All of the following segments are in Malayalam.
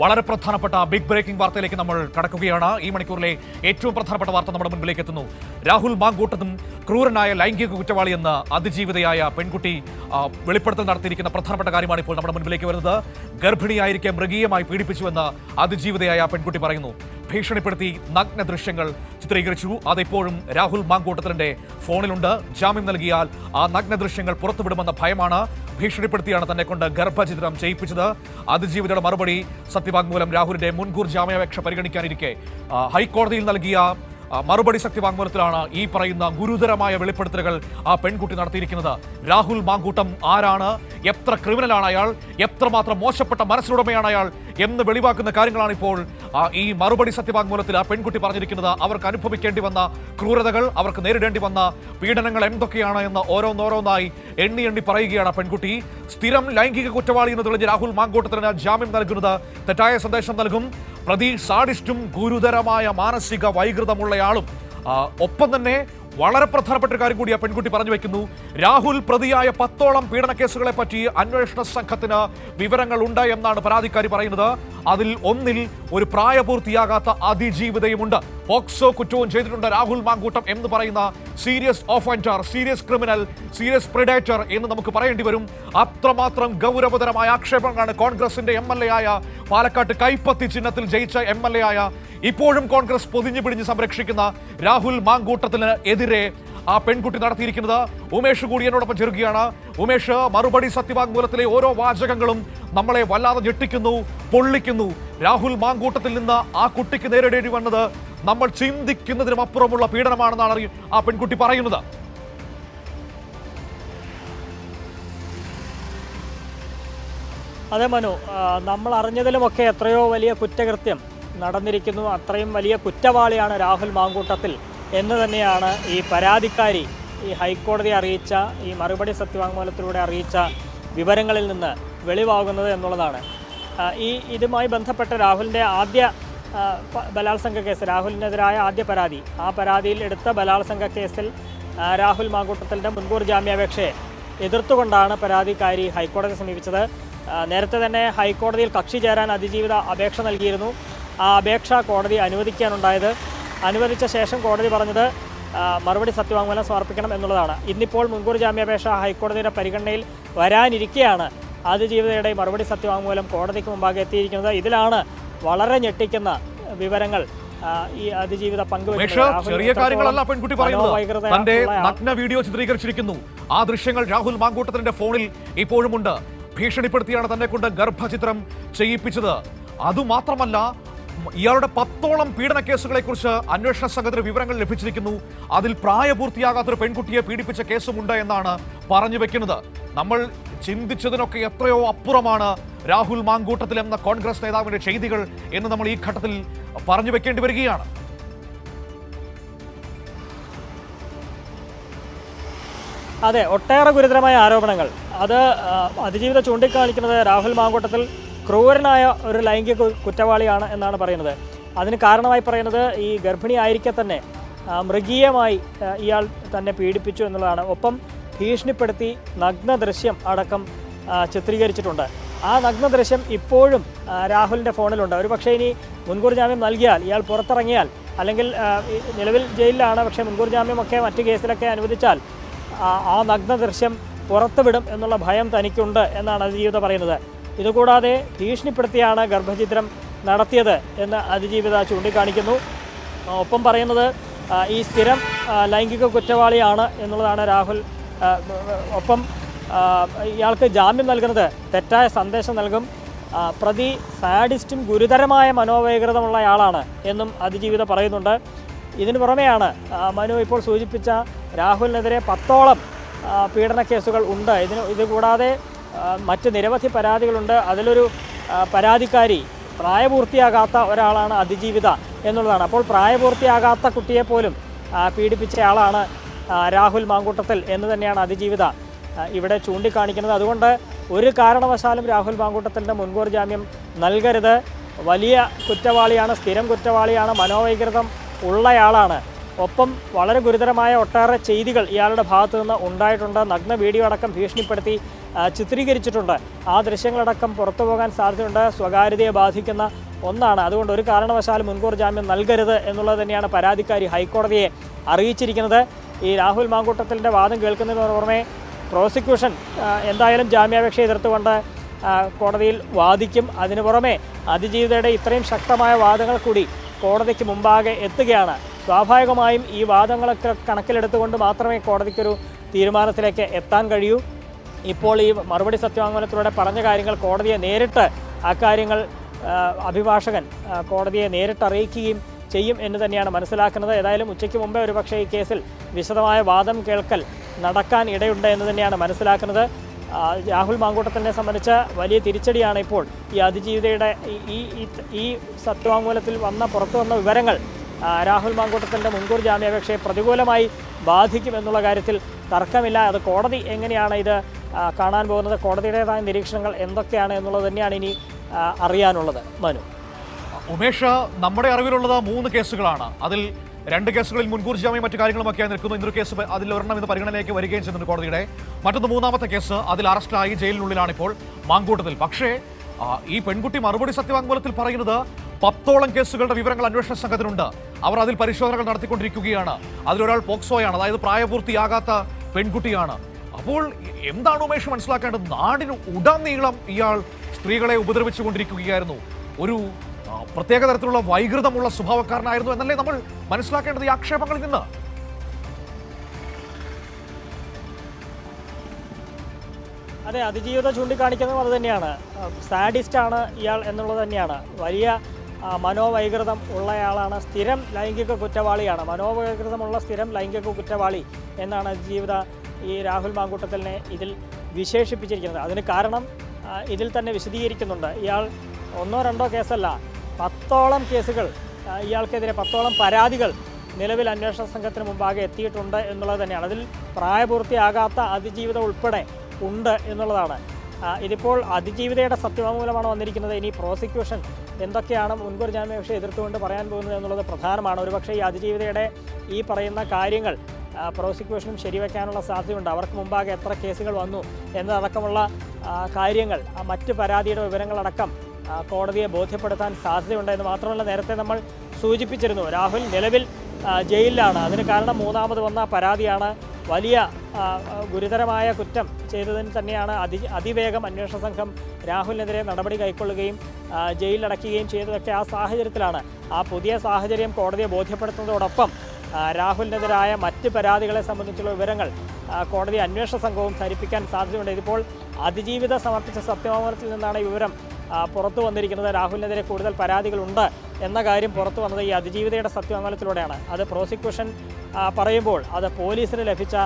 വളരെ പ്രധാനപ്പെട്ട ബിഗ് ബ്രേക്കിംഗ് വാർത്തയിലേക്ക് നമ്മൾ കടക്കുകയാണ്. ഈ മണിക്കൂറിലെ ഏറ്റവും പ്രധാനപ്പെട്ട വാർത്ത നമ്മുടെ മുൻപിലേക്ക് എത്തുന്നു. രാഹുൽ മാങ്കൂട്ടത്തും ക്രൂരനായ ലൈംഗിക കുറ്റവാളിയെന്ന് അതിജീവിതയായ പെൺകുട്ടി വെളിപ്പെടുത്തൽ നടത്തിയിരിക്കുന്ന പ്രധാനപ്പെട്ട കാര്യമാണ് ഇപ്പോൾ നമ്മുടെ മുൻപിലേക്ക് വരുന്നത്. ഗർഭിണിയായിരിക്കെ മൃഗീയമായി പീഡിപ്പിച്ചുവെന്ന് അതിജീവിതയായ പെൺകുട്ടി പറയുന്നു. ഭീഷണിപ്പെടുത്തി നഗ്ന ദൃശ്യങ്ങൾ ചിത്രീകരിച്ചു. അതിപ്പോഴും രാഹുൽ മാങ്കൂട്ടത്തിന്റെ ഫോണിലുണ്ട്. ജാമ്യം നൽകിയാൽ ആ നഗ്ന ദൃശ്യങ്ങൾ പുറത്തുവിടുമെന്ന ഭയമാണ് ഭീഷണിപ്പെടുത്തിയാണ് തന്നെ കൊണ്ട് ഗർഭചിത്രം ചെയ്യിപ്പിച്ചത്. അതിജീവിതയുടെ മറുപടി സത്യവാങ്മൂലം രാഹുലിന്റെ മുൻകൂർ ജാമ്യാപേക്ഷ പരിഗണിക്കാനിരിക്കെ. ഹൈക്കോടതിയിൽ നൽകിയ ആ, ശക്തി വാങ്മൂലത്തിലാണ് ഈ പറയുന്ന ഗുരുതരമായ വെളിപ്പെടുത്തലുകൾ ആ പെൺകുട്ടി നടത്തിയിരിക്കുന്നത്. രാഹുൽ മാങ്കൂട്ടം ആരാണ്? എത്ര ക്രിമിനലാണ് അയാൾ? എത്രമാത്രം മോശപ്പെട്ട മനസ്സിലുടമയാണ് അയാൾ? എന്ന് വെളിവാക്കുന്ന കാര്യങ്ങളാണ് ഇപ്പോൾ ഈ മറുപടി സത്യവാങ്മൂലത്തിൽ ആ പെൺകുട്ടി പറഞ്ഞിരിക്കുന്നത്. അവർക്ക് അനുഭവിക്കേണ്ടി വന്ന ക്രൂരതകൾ അവർക്ക് നേരിടേണ്ടി വന്ന പീഡനങ്ങൾ എന്തൊക്കെയാണ് എന്ന് ഓരോന്നോരോന്നായി എണ്ണി എണ്ണി പറയുകയാണ് പെൺകുട്ടി. സ്ഥിരം ലൈംഗിക കുറ്റവാളി എന്ന് തെളിഞ്ഞ് രാഹുൽ മാങ്കൂട്ടത്തിന് ജാമ്യം നൽകുന്നത് തെറ്റായ സന്ദേശം നൽകും. പ്രതി സാഡിസ്റ്റും ഗുരുതരമായ മാനസിക വൈകൃതമുള്ളയാളും ഒപ്പം തന്നെ വളരെ പ്രധാനപ്പെട്ട ഒരു കാര്യം കൂടി ആ പെൺകുട്ടി പറഞ്ഞു വെക്കുന്നു. രാഹുൽ പ്രതിയായ പത്തോളം പീഡന കേസുകളെ പറ്റി അന്വേഷണ സംഘത്തിന് വിവരങ്ങൾ ഉണ്ട് എന്നാണ് പരാതിക്കാരി പറയുന്നത്. അതിൽ ഒന്നിൽ ഒരു പ്രായപൂർത്തിയാകാത്ത അതിജീവിതയുമുണ്ട്. പോക്സോ കുറ്റവും ചെയ്തിട്ടുണ്ട് രാഹുൽ മാങ്കൂട്ടം എന്ന് പറയുന്ന serious offender serious criminal serious predator എന്ന് നമുക്ക് പറയേണ്ടി വരും. അത്രമാത്രം ഗൗരവതരമായ ആക്ഷേപങ്ങളാണ് കോൺഗ്രസിന്റെ എം എൽ എ ആയ പാലക്കാട്ട് കൈപ്പത്തി ചിഹ്നത്തിൽ ജയിച്ച എം എൽ എ ആയ ഇപ്പോഴും കോൺഗ്രസ് പൊതിഞ്ഞു പിടിഞ്ഞ് സംരക്ഷിക്കുന്ന രാഹുൽ മാങ്കൂട്ടത്തിന് എതിരെ ആ പെൺകുട്ടി നടത്തിയിരിക്കുന്നത് ഉമേഷ് കൂടി എന്നോടൊപ്പം ചേരുകയാണ്. ഉമേഷ് മറുപടി സത്യവാങ്മൂലത്തിലെ ഓരോ വാചകങ്ങളും നമ്മളെ വല്ലാതെ ഞെട്ടിക്കുന്നു പൊള്ളിക്കുന്നു. രാഹുൽ മാങ്കൂട്ടത്തിൽ നിന്ന് ആ കുട്ടിക്ക് നേരിടേണ്ടി വന്നത് നമ്മൾ ചിന്തിക്കുന്നതിനും അപ്പുറമുള്ള പീഡനമാണെന്നാണ് ആ പെൺകുട്ടി പറയുന്നത്. അതെ മനു. നമ്മൾ അറിഞ്ഞതിലുമൊക്കെ എത്രയോ വലിയ കുറ്റകൃത്യം നടന്നിരിക്കുന്നു. അത്രയും വലിയ കുറ്റവാളിയാണ് രാഹുൽ മാങ്കൂട്ടത്തിൽ. എന്ന് തന്നെയാണ് ഈ പരാതിക്കാരി ഈ ഹൈക്കോടതി അറിയിച്ച ഈ മറുപടി സത്യവാങ്മൂലത്തിലൂടെ അറിയിച്ച വിവരങ്ങളിൽ നിന്ന് വെളിവാകുന്നത് എന്നുള്ളതാണ്. ഈ ഇതുമായി ബന്ധപ്പെട്ട രാഹുലിന്റെ ആദ്യ ബലാത്സംഗ കേസ് രാഹുലിനെതിരായ ആദ്യ പരാതി. ആ പരാതിയിൽ എടുത്ത ബലാത്സംഗ കേസിൽ രാഹുൽ മാങ്കൂട്ടത്തിന്റെ മുൻകൂർ ജാമ്യാപേക്ഷയെ എതിർത്തുകൊണ്ടാണ് പരാതിക്കാരി ഹൈക്കോടതിയെ സമീപിച്ചത്. നേരത്തെ തന്നെ ഹൈക്കോടതിയിൽ കക്ഷി ചേരാൻ അതിജീവിത അപേക്ഷ നൽകിയിരുന്നു. ആ അപേക്ഷ കോടതി അനുവദിക്കാനുണ്ടായത് അനുവദിച്ച ശേഷം കോടതി പറഞ്ഞത് മറുപടി സത്യവാങ്മൂലം സമർപ്പിക്കണം എന്നുള്ളതാണ്. ഇന്നിപ്പോൾ മുൻകൂർ ജാമ്യാപേക്ഷ ഹൈക്കോടതിയുടെ പരിഗണനയിൽ വരാനിരിക്കെയാണ് അതിജീവിതയുടെ മറുപടി സത്യവാങ്മൂലം കോടതിക്ക് മുമ്പാകെ എത്തിയിരിക്കുന്നത്. ഇതിലാണ് വളരെ ഞെട്ടിക്കുന്ന വിവരങ്ങൾ ഈ അതിജീവിത ചെറിയ കാര്യങ്ങളല്ല പെൺകുട്ടി പറയുന്നത്. തന്റെ നഗ്ന വീഡിയോ ചിത്രീകരിച്ചിരിക്കുന്നു. ആ ദൃശ്യങ്ങൾ രാഹുൽ മാങ്കൂട്ടത്തിന്റെ ഫോണിൽ ഇപ്പോഴുമുണ്ട്. ഭീഷണിപ്പെടുത്തിയാണ് തന്നെ കൊണ്ട് ഗർഭചിത്രം ചെയ്യിപ്പിച്ചത്. അതുമാത്രമല്ല ഇയാളുടെ പത്തോളം പീഡന കേസുകളെക്കുറിച്ച് അന്വേഷണ സംഘത്തിന് വിവരങ്ങൾ ലഭിച്ചിരിക്കുന്നു. അതിൽ പ്രായപൂർത്തിയാകാത്തൊരു പെൺകുട്ടിയെ പീഡിപ്പിച്ച കേസുമുണ്ട് എന്നാണ് പറഞ്ഞു വെക്കുന്നത്. നമ്മൾ ചിന്തിച്ചതിനൊക്കെ എത്രയോ അപ്പുറമാണ് രാഹുൽ മാങ്കൂട്ടത്തിൽ എന്ന കോൺഗ്രസ് നേതാവിന്റെ ചെയ്തികൾ എന്ന് നമ്മൾ ഈ ഘട്ടത്തിൽ പറഞ്ഞു വെക്കേണ്ടി വരികയാണ്. അതെ ഒട്ടേറെ ഗുരുതരമായ ആരോപണങ്ങൾ. അത് അതിജീവിത ചൂണ്ടിക്കാണിക്കുന്നത് രാഹുൽ മാങ്കൂട്ടത്തിൽ ക്രൂരനായ ഒരു ലൈംഗിക കുറ്റവാളിയാണ് എന്നാണ് പറയുന്നത്. അതിന് കാരണമായി പറയുന്നത് ഈ ഗർഭിണി ആയിരിക്കെ തന്നെ മൃഗീയമായി ഇയാൾ തന്നെ പീഡിപ്പിച്ചു എന്നുള്ളതാണ്. ഒപ്പം ഭീഷണിപ്പെടുത്തി നഗ്ന ദൃശ്യം അടക്കം ചിത്രീകരിച്ചിട്ടുണ്ട്. ആ നഗ്ന ദൃശ്യം ഇപ്പോഴും രാഹുലിന്റെ ഫോണിലുണ്ട്. ഒരു പക്ഷേ ഇനി മുൻകൂർ ജാമ്യം നൽകിയാൽ ഇയാൾ പുറത്തിറങ്ങിയാൽ അല്ലെങ്കിൽ നിലവിൽ ജയിലിലാണ് പക്ഷേ മുൻകൂർ ജാമ്യമൊക്കെ മറ്റ് കേസിലൊക്കെ അനുവദിച്ചാൽ ആ നഗ്ന ദൃശ്യം പുറത്തുവിടും എന്നുള്ള ഭയം തനിക്കുണ്ട് എന്നാണ് അതിജീവിത പറയുന്നത്. ഇതുകൂടാതെ ഭീഷണിപ്പെടുത്തിയാണ് ഗർഭചിത്രം നടത്തിയത് എന്ന് അതിജീവിത ചൂണ്ടിക്കാണിക്കുന്നു. ഒപ്പം പറയുന്നത് ഈ സ്ഥിരം ലൈംഗിക കുറ്റവാളിയാണ് എന്നുള്ളതാണ് രാഹുൽ ഒപ്പം ഇയാൾക്ക് ജാമ്യം നൽകുന്നത് തെറ്റായ സന്ദേശം നൽകും. പ്രതി സാഡിസ്റ്റും ഗുരുതരമായ മനോവൈകൃതമുള്ളയാളാണ് എന്നും അതിജീവിത പറയുന്നുണ്ട്. ഇതിനു പുറമെയാണ് മനു ഇപ്പോൾ സൂചിപ്പിച്ച രാഹുലിനെതിരെ പത്തോളം പീഡന കേസുകൾ ഉണ്ട്. ഇതിന് ഇത് കൂടാതെ മറ്റ് നിരവധി പരാതികളുണ്ട്. അതിലൊരു പരാതിക്കാരി പ്രായപൂർത്തിയാകാത്ത ഒരാളാണ് അതിജീവിത എന്നുള്ളതാണ്. അപ്പോൾ പ്രായപൂർത്തിയാകാത്ത കുട്ടിയെപ്പോലും പീഡിപ്പിച്ചയാളാണ് രാഹുൽ മാങ്കൂട്ടത്തിൽ എന്ന് തന്നെയാണ് അതിജീവിത ഇവിടെ ചൂണ്ടിക്കാണിക്കുന്നത്. അതുകൊണ്ട് ഒരു കാരണവശാലും രാഹുൽ മാങ്കൂട്ടത്തിന്റെ മുൻകൂർ ജാമ്യം നൽകരുത്. വലിയ കുറ്റവാളിയാണ് സ്ഥിരം കുറ്റവാളിയാണ് മനോവൈകൃതം ഉള്ളയാളാണ്. ഒപ്പം വളരെ ഗുരുതരമായ ഒട്ടേറെ ചെയ്തികൾ ഇയാളുടെ ഭാഗത്തു നിന്ന് ഉണ്ടായിട്ടുണ്ട്. നഗ്ന വീഡിയോ അടക്കം ഭീഷണിപ്പെടുത്തി ചിത്രീകരിച്ചിട്ടുണ്ട്. ആ ദൃശ്യങ്ങളടക്കം പുറത്തു പോകാൻ സാധ്യതയുണ്ട്. സ്വകാര്യതയെ ബാധിക്കുന്ന ഒന്നാണ്. അതുകൊണ്ട് ഒരു കാരണവശാലും മുൻകൂർ ജാമ്യം നൽകരുത് എന്നുള്ളത് തന്നെയാണ് പരാതിക്കാരി ഹൈക്കോടതിയെ അറിയിച്ചിരിക്കുന്നത്. ഈ രാഹുൽ മാങ്കൂട്ടത്തിന്റെ വാദം കേൾക്കുന്നതിന് പുറമെ പ്രോസിക്യൂഷൻ എന്തായാലും ജാമ്യാപേക്ഷ എതിർത്തുകൊണ്ട് കോടതിയിൽ വാദിക്കും. അതിനു പുറമെ അതിജീവിതയുടെ ഇത്രയും ശക്തമായ വാദങ്ങൾ കൂടി കോടതിക്ക് മുമ്പാകെ എത്തുകയാണ്. സ്വാഭാവികമായും ഈ വാദങ്ങളൊക്കെ കണക്കിലെടുത്തുകൊണ്ട് മാത്രമേ കോടതിക്കൊരു തീരുമാനത്തിലേക്ക് എത്താൻ കഴിയൂ. ഇപ്പോൾ ഈ മറുപടി സത്യവാങ്മൂലത്തിലൂടെ പറഞ്ഞ കാര്യങ്ങൾ കോടതിയെ നേരിട്ട് അക്കാര്യങ്ങൾ കാര്യങ്ങൾ അഭിഭാഷകൻ കോടതിയെ നേരിട്ട് അറിയിക്കുകയും ചെയ്യും എന്ന് തന്നെയാണ് മനസ്സിലാക്കുന്നത്. ഏതായാലും ഉച്ചയ്ക്ക് മുമ്പേ ഒരുപക്ഷേ ഈ കേസിൽ വിശദമായ വാദം കേൾക്കൽ നടക്കാൻ ഇടയുണ്ട് എന്ന് തന്നെയാണ് മനസ്സിലാക്കുന്നത്. രാഹുൽ മാങ്കൂട്ടത്തിനെ സംബന്ധിച്ച വലിയ തിരിച്ചടിയാണ് ഇപ്പോൾ ഈ അതിജീവിതയുടെ ഈ- ഈ സത്യവാങ്മൂലത്തിൽ വന്ന പുറത്തു വന്ന വിവരങ്ങൾ രാഹുൽ മാങ്കൂട്ടത്തിന്റെ മുൻകൂർ ജാമ്യാപേക്ഷയെ പ്രതികൂലമായി ബാധിക്കും എന്നുള്ള കാര്യത്തിൽ തർക്കമില്ല. അത് കോടതി എങ്ങനെയാണ് ഇത് കാണാൻ പോകുന്നത് കോടതിയുടേതായ നിരീക്ഷണങ്ങൾ എന്തൊക്കെയാണ് എന്നുള്ളത് തന്നെയാണ് ഇനി അറിയാനുള്ളത്. മനു. ഉമേഷ് നമ്മുടെ അറിവിലുള്ളത് മൂന്ന് കേസുകളാണ്. അതിൽ രണ്ട് കേസുകളിൽ മുൻകൂർ ജാമ്യം മറ്റു കാര്യങ്ങളുമൊക്കെ നിൽക്കുന്നു. ഇന്നൊരു കേസ് അതിൽ ഒരെണ്ണം ഇന്ന് പരിഗണനയിലേക്ക് വരികയും ചെയ്യുന്നുണ്ട് കോടതിയുടെ. മറ്റൊന്ന് മൂന്നാമത്തെ കേസ് അതിൽ അറസ്റ്റായി ജയിലിനുള്ളിലാണ് ഇപ്പോൾ മാങ്കൂട്ടത്തിൽ. പക്ഷേ ഈ പെൺകുട്ടി മറുപടി സത്യവാങ്മൂലത്തിൽ പറയുന്നത് പത്തോളം കേസുകളുടെ വിവരങ്ങൾ അന്വേഷണ സംഘത്തിനുണ്ട്. അവർ അതിൽ പരിശോധനകൾ നടത്തിക്കൊണ്ടിരിക്കുകയാണ്. അതിലൊരാൾ പോക്സോയാണ്. അതായത് പ്രായപൂർത്തിയാകാത്ത പെൺകുട്ടിയാണ്. അപ്പോൾ എന്താണ് ഉമേഷ് മനസ്സിലാക്കേണ്ടത്? നാടിന് ഉടനീളം ഇയാൾ സ്ത്രീകളെ ഉപദ്രവിച്ചുകൊണ്ടിരിക്കുകയായിരുന്നു. ഒരു പ്രത്യേക തരത്തിലുള്ള വൈകൃതമുള്ള സ്വഭാവക്കാരനായിരുന്നു എന്നല്ലേ നമ്മൾ മനസ്സിലാക്കേണ്ടത് ഈ ആക്ഷേപങ്ങളിൽ നിന്ന്? അതെ അതിജീവിതം ചൂണ്ടിക്കാണിക്കുന്നതും അത് തന്നെയാണ്. സാഡിസ്റ്റാണ് ഇയാൾ എന്നുള്ളത് തന്നെയാണ്. വലിയ മനോവൈകൃതം ഉള്ളയാളാണ് സ്ഥിരം ലൈംഗിക കുറ്റവാളിയാണ്. മനോവൈകൃതമുള്ള സ്ഥിരം ലൈംഗിക കുറ്റവാളി എന്നാണ് അതിജീവിത ഈ രാഹുൽ മാങ്കൂട്ടത്തിനെ ഇതിൽ വിശേഷിപ്പിച്ചിരിക്കുന്നത്. അതിന് കാരണം ഇതിൽ തന്നെ വിശദീകരിക്കുന്നുണ്ട്. ഇയാൾ ഒന്നോ രണ്ടോ കേസല്ല പത്തോളം കേസുകൾ ഇയാൾക്കെതിരെ പത്തോളം പരാതികൾ നിലവിൽ അന്വേഷണ സംഘത്തിന് മുമ്പാകെ എത്തിയിട്ടുണ്ട് എന്നുള്ളത് തന്നെയാണ്. അതിൽ പ്രായപൂർത്തിയാകാത്ത അതിജീവിതം ഉൾപ്പെടെ ഉണ്ട് എന്നുള്ളതാണ്. ഇതിപ്പോൾ അതിജീവിതയുടെ സത്യവാങ്മൂലമാണ് വന്നിരിക്കുന്നത്. ഇനി പ്രോസിക്യൂഷൻ എന്തൊക്കെയാണ് മുൻകൂർ ജാമ്യാപേക്ഷ എതിർത്തുകൊണ്ട് പറയാൻ പോകുന്നത് എന്നുള്ളത് പ്രധാനമാണ്. ഒരുപക്ഷേ ഈ അതിജീവിതയുടെ ഈ പറയുന്ന കാര്യങ്ങൾ പ്രോസിക്യൂഷനും ശരിവെക്കാനുള്ള സാധ്യതയുണ്ട്. അവർക്ക് മുമ്പാകെ എത്ര കേസുകൾ വന്നു എന്നതടക്കമുള്ള കാര്യങ്ങൾ മറ്റ് പരാതിയുടെ വിവരങ്ങളടക്കം കോടതിയെ ബോധ്യപ്പെടുത്താൻ സാധ്യതയുണ്ട് എന്ന് മാത്രമല്ല നേരത്തെ നമ്മൾ സൂചിപ്പിച്ചിരുന്നു. രാഹുൽ നിലവിൽ ജയിലിലാണ്. അതിന് കാരണം മൂന്നാമത് വന്ന പരാതിയാണ്. വലിയ ഗുരുതരമായ കുറ്റം ചെയ്തതിന് തന്നെയാണ് അതി അതിവേഗം അന്വേഷണ സംഘം രാഹുലിനെതിരെ നടപടി കൈക്കൊള്ളുകയും ജയിലിലടക്കുകയും ചെയ്തതൊക്കെ ആ സാഹചര്യത്തിലാണ്. ആ പുതിയ സാഹചര്യം കോടതിയെ ബോധ്യപ്പെടുത്തുന്നതോടൊപ്പം രാഹുലിനെതിരായ മറ്റ് പരാതികളെ സംബന്ധിച്ചുള്ള വിവരങ്ങൾ കോടതി അന്വേഷണ സംഘവും ധരിപ്പിക്കാൻ സാധ്യതയുണ്ട്. ഇതിപ്പോൾ അതിജീവിത സമർപ്പിച്ച സത്യവാങ്മൂലത്തിൽ നിന്നാണ് ഈ വിവരം പുറത്തു വന്നിരിക്കുന്നത്. രാഹുലിനെതിരെ കൂടുതൽ പരാതികളുണ്ട് എന്ന കാര്യം പുറത്തു വന്നത് ഈ അതിജീവിതയുടെ സത്യവാങ്മൂലത്തിലൂടെയാണ് അത് പ്രോസിക്യൂഷൻ പറയുമ്പോൾ അത് പോലീസിന് ലഭിച്ച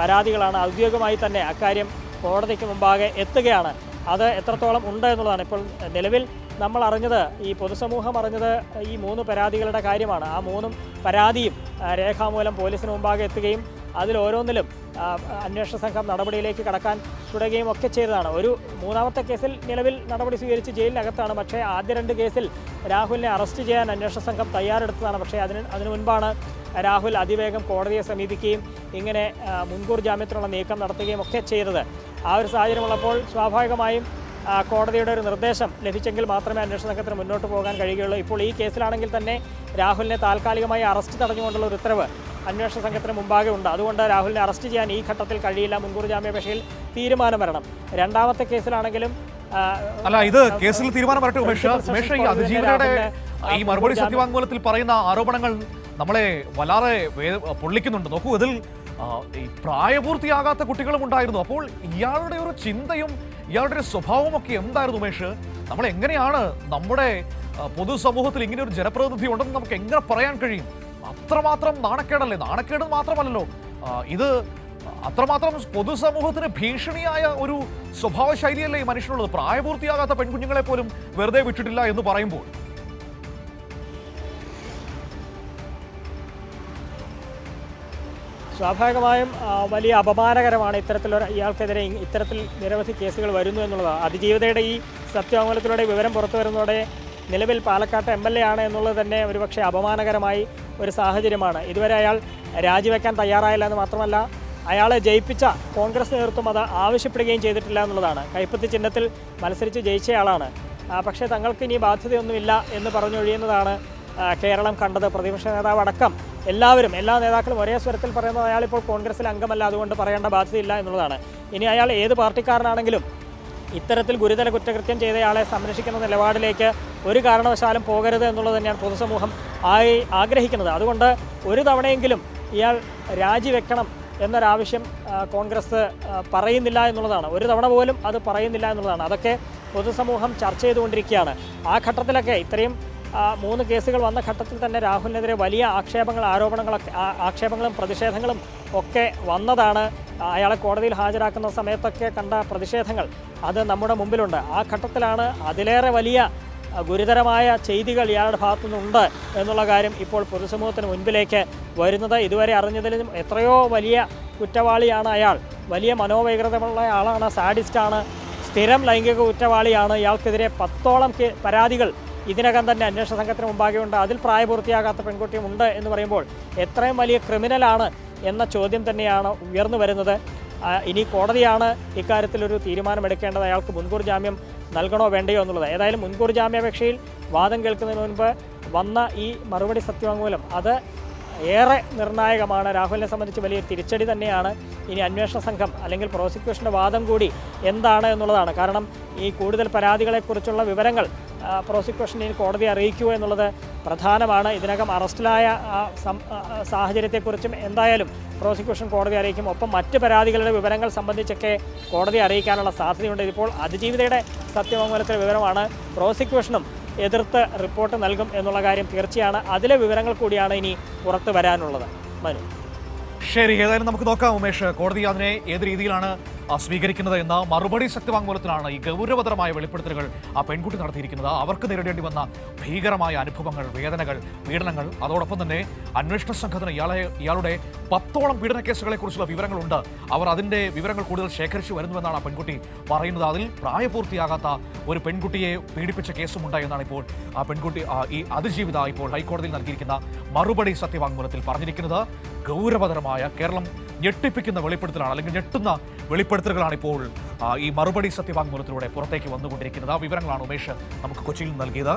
പരാതികളാണ്. ഔദ്യോഗികമായി തന്നെ അക്കാര്യം കോടതിക്ക് മുമ്പാകെ എത്തുകയാണ്. അത് എത്രത്തോളം ഉണ്ട് എന്നുള്ളതാണ്. ഇപ്പോൾ നിലവിൽ നമ്മൾ അറിഞ്ഞത് ഈ പൊതുസമൂഹം അറിഞ്ഞത് ഈ മൂന്ന് പരാതികളുടെ കാര്യമാണ്. ആ മൂന്നും പരാതിയും രേഖാമൂലം പോലീസിന് മുമ്പാകെ എത്തുകയും അതിൽ ഓരോന്നിലും അന്വേഷണ സംഘം നടപടിയിലേക്ക് കടക്കാൻ തുടങ്ങുകയും ഒക്കെ ചെയ്തതാണ്. ഒരു മൂന്നാമത്തെ കേസിൽ നിലവിൽ നടപടി സ്വീകരിച്ച് ജയിലിനകത്താണ്. പക്ഷേ ആദ്യ രണ്ട് കേസിൽ രാഹുലിനെ അറസ്റ്റ് ചെയ്യാൻ അന്വേഷണ സംഘം തയ്യാറെടുത്തതാണ്. പക്ഷേ അതിന് അതിനു മുൻപാണ് രാഹുൽ അതിവേഗം കോടതിയെ സമീപിക്കുകയും ഇങ്ങനെ മുൻകൂർ ജാമ്യത്തിനുള്ള നീക്കം നടത്തുകയും ഒക്കെ ചെയ്തത്. ആ ഒരു സാഹചര്യമുള്ളപ്പോൾ സ്വാഭാവികമായും കോടതിയുടെ ഒരു നിർദ്ദേശം ലഭിച്ചെങ്കിൽ മാത്രമേ അന്വേഷണ സംഘത്തിന് മുന്നോട്ട് പോകാൻ കഴിയുകയുള്ളൂ. ഇപ്പോൾ ഈ കേസിലാണെങ്കിൽ തന്നെ രാഹുലിനെ താൽക്കാലികമായി അറസ്റ്റ് തടഞ്ഞുകൊണ്ടുള്ള ഒരു ഉത്തരവ് അന്വേഷണ സംഘത്തിന് മുമ്പാകെ ഉണ്ട്. അതുകൊണ്ട് രാഹുലിനെ അറസ്റ്റ് ചെയ്യാൻ ഈ ഘട്ടത്തിൽ കഴിയില്ല. മുൻകൂർ ജാമ്യാപേക്ഷയിൽ തീരുമാനം വരണം. രണ്ടാമത്തെ കേസിലാണെങ്കിലും അല്ല ഇത് കേസിൽ തീരുമാനം വരട്ടെ ഉമേഷ്. ഉമേഷ് ഈ അതിജീവനയുടെ ഈ മറുപടി സത്യവാങ്മൂലത്തിൽ പറയുന്ന ആരോപണങ്ങൾ നമ്മളെ വല്ലാതെ പൊള്ളിക്കുന്നുണ്ട്. നോക്കൂ ഇതിൽ പ്രായപൂർത്തിയാകാത്ത കുട്ടികളും ഉണ്ടായിരുന്നു. അപ്പോൾ ഇയാളുടെ ഒരു ചിന്തയും ഇയാളുടെ ഒരു സ്വഭാവമൊക്കെ എന്തായിരുന്നു ഉമേഷ്? നമ്മൾ എങ്ങനെയാണ് നമ്മുടെ പൊതുസമൂഹത്തിൽ ഇങ്ങനെ ഒരു ജനപ്രതിനിധി ഉണ്ടെന്ന് നമുക്ക് എങ്ങനെ പറയാൻ കഴിയും? അത്രമാത്രം നാണക്കേടല്ലേ? നാണക്കേട് മാത്രമല്ലല്ലോ. ഇത് അത്രമാത്രം പൊതുസമൂഹത്തിന് ഭീഷണിയായ ഒരു സ്വഭാവ ശൈലിയല്ലേ ഈ മനുഷ്യനുള്ളത്? പ്രായപൂർത്തിയാകാത്ത പെൺകുഞ്ഞുങ്ങളെ പോലും വെറുതെ വിട്ടിട്ടില്ല എന്ന് പറയുമ്പോൾ. സ്വാഭാവികമായും വലിയ അപമാനകരമാണ് ഇത്തരത്തിലൊരു ഇയാൾക്കെതിരെ ഇത്തരത്തിൽ നിരവധി കേസുകൾ വരുന്നു എന്നുള്ളതാണ് അതിജീവിതയുടെ ഈ സത്യവാങ്മൂലത്തിലൂടെ വിവരം പുറത്തു വരുന്നതോടെ നിലവിൽ പാലക്കാട്ട് എം എൽ എ ആണ് എന്നുള്ളത് തന്നെ ഒരുപക്ഷെ അപമാനകരമായി ഒരു സാഹചര്യമാണ്. ഇതുവരെ അയാൾ രാജിവെക്കാൻ തയ്യാറായില്ല എന്ന് മാത്രമല്ല അയാളെ ജയിപ്പിച്ച കോൺഗ്രസ് നേതൃത്വം അത് ആവശ്യപ്പെടുകയും ചെയ്തിട്ടില്ല എന്നുള്ളതാണ്. കൈപ്പത്തി ചിഹ്നത്തിൽ മത്സരിച്ച് ജയിച്ചയാളാണ് പക്ഷേ തങ്ങൾക്ക് ഇനി ബാധ്യതയൊന്നുമില്ല എന്ന് പറഞ്ഞൊഴിയുന്നതാണ് കേരളം കണ്ടത്. പ്രതിപക്ഷ നേതാവ് അടക്കം എല്ലാവരും എല്ലാ നേതാക്കളും ഒരേ സ്വരത്തിൽ പറയുന്നത് അയാൾ ഇപ്പോൾ കോൺഗ്രസിൽ അംഗമല്ല അതുകൊണ്ട് പറയേണ്ട ബാധ്യതയില്ല എന്നുള്ളതാണ്. ഇനി അയാൾ ഏത് പാർട്ടിക്കാരനാണെങ്കിലും ഇത്തരത്തിൽ ഗുരുതര കുറ്റകൃത്യം ചെയ്തയാളെ സംരക്ഷിക്കുന്ന നിലപാടിലേക്ക് ഒരു കാരണവശാലും പോകരുത് എന്നുള്ളത് തന്നെയാണ് പൊതുസമൂഹം ആയി ആഗ്രഹിക്കുന്നത്. അതുകൊണ്ട് ഒരു തവണയെങ്കിലും ഇയാൾ രാജിവെക്കണം എന്നൊരാവശ്യം കോൺഗ്രസ് പറയുന്നില്ല എന്നുള്ളതാണ്. ഒരു തവണ പോലും അത് പറയുന്നില്ല എന്നുള്ളതാണ്. അതൊക്കെ പൊതുസമൂഹം ചർച്ച ചെയ്തുകൊണ്ടിരിക്കുകയാണ്. ആ ഘട്ടത്തിലൊക്കെ ഇത്രയും മൂന്ന് കേസുകൾ വന്ന ഘട്ടത്തിൽ തന്നെ രാഹുലിനെതിരെ വലിയ ആക്ഷേപങ്ങൾ ആരോപണങ്ങളൊക്കെ ആക്ഷേപങ്ങളും പ്രതിഷേധങ്ങളും ഒക്കെ വന്നതാണ്. അയാളെ കോടതിയിൽ ഹാജരാക്കുന്ന സമയത്തൊക്കെ കണ്ട പ്രതിഷേധങ്ങൾ അത് നമ്മുടെ മുമ്പിലുണ്ട്. ആ ഘട്ടത്തിലാണ് അതിലേറെ വലിയ ഗുരുതരമായ ചെയ്തികൾ ഇയാളുടെ ഭാഗത്തുനിന്നുണ്ട് എന്നുള്ള കാര്യം ഇപ്പോൾ പൊതുസമൂഹത്തിന് മുൻപിലേക്ക് വരുന്നത്. ഇതുവരെ അറിഞ്ഞതിലും എത്രയോ വലിയ കുറ്റവാളിയാണ് അയാൾ. വലിയ മനോവൈകൃതമുള്ള ആളാണ് സാഡിസ്റ്റാണ് സ്ഥിരം ലൈംഗിക കുറ്റവാളിയാണ്. ഇയാൾക്കെതിരെ പത്തോളം പരാതികൾ ഇതിനകം തന്നെ അന്വേഷണ സംഘത്തിന് മുമ്പാകെ ഉണ്ട് അതിൽ പ്രായപൂർത്തിയാകാത്ത പെൺകുട്ടിയും ഉണ്ട് എന്ന് പറയുമ്പോൾ എത്രയും വലിയ ക്രിമിനലാണ് എന്ന ചോദ്യം തന്നെയാണ് ഉയർന്നു വരുന്നത്. ഇനി കോടതിയാണ് ഇക്കാര്യത്തിൽ ഒരു തീരുമാനമെടുക്കേണ്ടത്. അയാൾക്ക് മുൻകൂർ ജാമ്യം നൽകണോ വേണ്ടയോ എന്നുള്ളത്. ഏതായാലും മുൻകൂർ ജാമ്യാപേക്ഷയിൽ വാദം കേൾക്കുന്നതിന് മുൻപ് വന്ന ഈ മറുപടി സത്യവാങ്മൂലം അത് ഏറെ നിർണായകമാണ്. രാഹുലിനെ സംബന്ധിച്ച് വലിയ തിരിച്ചടി തന്നെയാണ് ഇനി അന്വേഷണ സംഘം അല്ലെങ്കിൽ പ്രോസിക്യൂഷന്റെ വാദം കൂടി എന്താണ് എന്നുള്ളതാണ്. കാരണം ഈ കൂടുതൽ പരാതികളെക്കുറിച്ചുള്ള വിവരങ്ങൾ ആ, കോടതി അറിയിക്കുക എന്നുള്ളത് പ്രധാനമാണ്. ഇതിനകം അറസ്റ്റിലായ സാഹചര്യത്തെക്കുറിച്ചും എന്തായാലും പ്രോസിക്യൂഷൻ കോടതി അറിയിക്കും. ഒപ്പം മറ്റ് പരാതികളുടെ വിവരങ്ങൾ സംബന്ധിച്ചൊക്കെ കോടതി അറിയിക്കാനുള്ള സാധ്യതയുണ്ട്. ഇതിപ്പോൾ അതിജീവിതയുടെ സത്യവാങ്മൂലത്തിലെ വിവരമാണ്. പ്രോസിക്യൂഷനും എതിർത്ത് റിപ്പോർട്ട് നൽകും എന്നുള്ള കാര്യം തീർച്ചയാണ്. അതിലെ വിവരങ്ങൾ കൂടിയാണ് ഇനി പുറത്തു വരാനുള്ളത്. മനു. ശരി ഏതായാലും നമുക്ക് നോക്കാം ഉമേഷ്. കോടതി അതിനെ ഏത് രീതിയിലാണ് സ്വീകരിക്കുന്നത് എന്ന മറുപടി സത്യവാങ്മൂലത്തിലാണ് ഈ ഗൗരവതരമായ വെളിപ്പെടുത്തലുകൾ ആ പെൺകുട്ടി നടത്തിയിരിക്കുന്നത്. അവർക്ക് നേരിടേണ്ടി വന്ന ഭീകരമായ അനുഭവങ്ങൾ വേദനകൾ പീഡനങ്ങൾ. അതോടൊപ്പം തന്നെ അന്വേഷണ സംഘത്തിന് ഇയാളെ ഇയാളുടെ പത്തോളം പീഡന കേസുകളെ കുറിച്ചുള്ള വിവരങ്ങളുണ്ട്. അവർ അതിന്റെ വിവരങ്ങൾ കൂടുതൽ ശേഖരിച്ചു വരുന്നുവെന്നാണ് ആ പെൺകുട്ടി പറയുന്നത്. അതിൽ പ്രായപൂർത്തിയാകാത്ത ഒരു പെൺകുട്ടിയെ പീഡിപ്പിച്ച കേസുമുണ്ട് എന്നാണ് ഇപ്പോൾ ആ പെൺകുട്ടി ഈ അതിജീവിത ഇപ്പോൾ ഹൈക്കോടതിയിൽ നൽകിയിരിക്കുന്ന മറുപടി സത്യവാങ്മൂലത്തിൽ പറഞ്ഞിരിക്കുന്നത്. ഗൗരവതരമായ കേരളം ഞെട്ടിപ്പിക്കുന്ന വെളിപ്പെടുത്തലാണ് അല്ലെങ്കിൽ ഞെട്ടുന്ന വെളിപ്പെടുത്തലുകളാണ് ഇപ്പോൾ ഈ മറുപടി സത്യവാങ്മൂലത്തിലൂടെ പുറത്തേക്ക് വന്നുകൊണ്ടിരിക്കുന്നത്. ആ വിവരങ്ങളാണ് ഉമേഷ് നമുക്ക് കൊച്ചിയിൽ നിന്ന് നൽകിയത്.